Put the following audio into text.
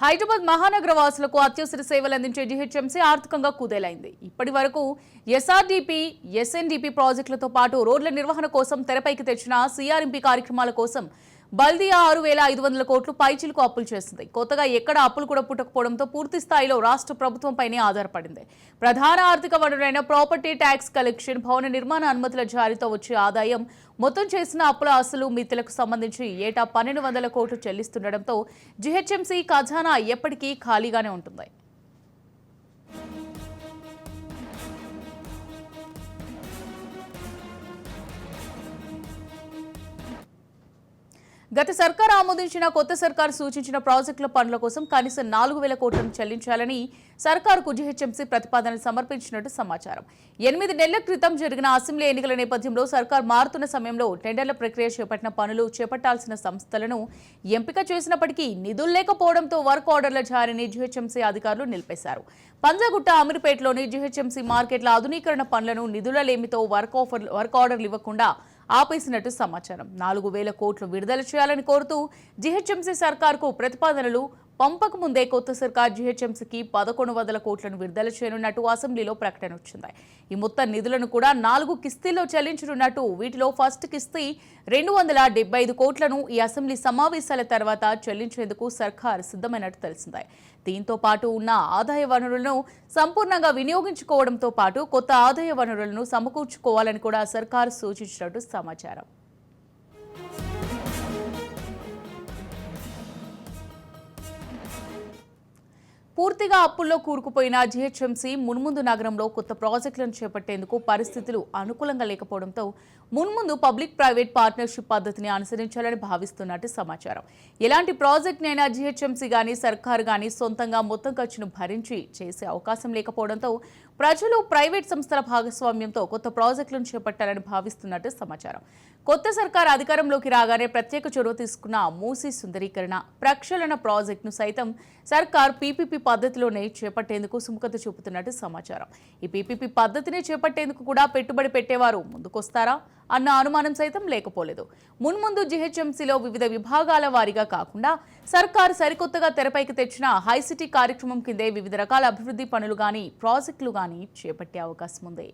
హైదరాబాద్ మహానగర వాసులకు అత్యవసర సేవలు అందించే జీహెచ్ఎంసీ ఆర్థికంగా కుదేలైంది. ఇప్పటి వరకు ఎస్ఆర్డీపీ ఎస్ఎన్డీపీ ప్రాజెక్టులతో పాటు రోడ్ల నిర్వహణ కోసం తెరపైకి తెచ్చిన సిఆర్ఎంపీ కార్యక్రమాల కోసం బల్దియా ఆరు వేల ఐదు వందల కోట్లు పైచిలకు అప్పులు చేస్తుంది. కొత్తగా ఎక్కడ అప్పులు కూడా పుట్టకపోవడంతో పూర్తి స్థాయిలో రాష్ట్ర ప్రభుత్వంపైనే ఆధారపడింది. ప్రధాన ఆర్థిక వనరులైన ప్రాపర్టీ ట్యాక్స్ కలెక్షన్ భవన నిర్మాణ అనుమతుల జారీతో వచ్చే ఆదాయం మొత్తం చేసిన అప్పుల అసలు మిత్తులకు సంబంధించి ఏటా పన్నెండు వందల కోట్లు చెల్లిస్తుండటంతో జీహెచ్ఎంసీ ఖజానా ఎప్పటికీ ఖాళీగానే ఉంటుంది. గత సర్కార్ ఆమోదించిన కొత్త సర్కార్ సూచించిన ప్రాజెక్టుల పనుల కోసం కనీసం నాలుగు వేల కోట్లను చెల్లించాలని సర్కారుకు జీహెచ్ఎంసీ ప్రతిపాదనలు సమర్పించినట్టు సమాచారం. ఎనిమిది నెలల క్రితం జరిగిన అసెంబ్లీ ఎన్నికల నేపథ్యంలో సర్కార్ మారుతున్న సమయంలో టెండర్ల ప్రక్రియ చేపట్టిన పనులు చేపట్టాల్సిన సంస్థలను ఎంపిక చేసినప్పటికీ నిధులు లేకపోవడంతో వర్క్ ఆర్డర్ల జారీని జీహెచ్ఎంసీ అధికారులు నిలిపేశారు. పంజాగుట్ట అమీర్పేటలోని జీహెచ్ఎంసీ మార్కెట్ల ఆధునీకరణ పనులను నిధుల లేమితో వర్క్ ఆఫర్ వర్క్ ఆర్డర్లు ఇవ్వకుండా ఆపేసినట్టు సమాచారం. నాలుగు వేల కోట్లు విడుదల చేయాలని కోరుతూ జీహెచ్ఎంసీ సర్కార్కు ప్రతిపాదనలు పంపక ముందే కొత్త సర్కార్ జీహెచ్ఎంసీకి పదకొండు వందల కోట్లను విడుదల చేయనున్నట్టు అసెంబ్లీలో ప్రకటన వచ్చింది. ఈ మొత్తం నిధులను కూడా నాలుగు కిస్తీల్లో చెల్లించనున్నట్టు వీటిలో ఫస్ట్ కిస్తీ రెండు వందల డెబ్బై ఐదు కోట్లను ఈ అసెంబ్లీ సమావేశాల తర్వాత చెల్లించేందుకు సర్కార్ సిద్ధమైనట్టు తెలిసింది. దీంతో పాటు ఉన్న ఆదాయ వనరులను సంపూర్ణంగా వినియోగించుకోవడంతో పాటు కొత్త ఆదాయ వనరులను సమకూర్చుకోవాలని కూడా సర్కార్ సూచించినట్టు సమాచారం. పూర్తిగా అప్పుల్లో కూరుకుపోయిన జీహెచ్ఎంసీ మున్ముందు నగరంలో కొత్త ప్రాజెక్టులను చేపట్టేందుకు పరిస్థితులు అనుకూలంగా లేకపోవడంతో మున్ముందు పబ్లిక్ ప్రైవేట్ పార్ట్నర్షిప్ పద్ధతిని అనుసరించాలని భావిస్తున్నట్టు సమాచారం. ఎలాంటి ప్రాజెక్టునైనా జీహెచ్ఎంసీ కానీ సర్కారు కానీ సొంతంగా మొత్తం ఖర్చును భరించి చేసే అవకాశం లేకపోవడంతో ప్రజలు ప్రైవేట్ సంస్థల భాగస్వామ్యంతో కొత్త ప్రాజెక్టులను చేపట్టాలని భావిస్తున్నట్టు సమాచారం. కొత్త సర్కార్ అధికారంలోకి రాగానే ప్రత్యేక చొరవ తీసుకున్న మూసీ సుందరీకరణ ప్రక్షాళన ప్రాజెక్టును సైతం సర్కార్ పీపీపీ పద్ధతిలోనే చేపట్టేందుకు సుముఖత చూపుతున్నట్టు సమాచారం. ఈ పీపీపీ పద్ధతిని చేపట్టేందుకు కూడా పెట్టుబడి పెట్టేవారు ముందుకొస్తారా అన్న అనుమానం సైతం లేకపోలేదు. మున్ముందు జీహెచ్ఎంసీలో వివిధ విభాగాల వారీగా కాకుండా సర్కారు సరికొత్తగా తెరపైకి తెచ్చిన హైసిటీ కార్యక్రమం కిందే వివిధ రకాల అభివృద్ధి పనులు గాని ప్రాజెక్టులు గాని చేపట్టే అవకాశం ఉంది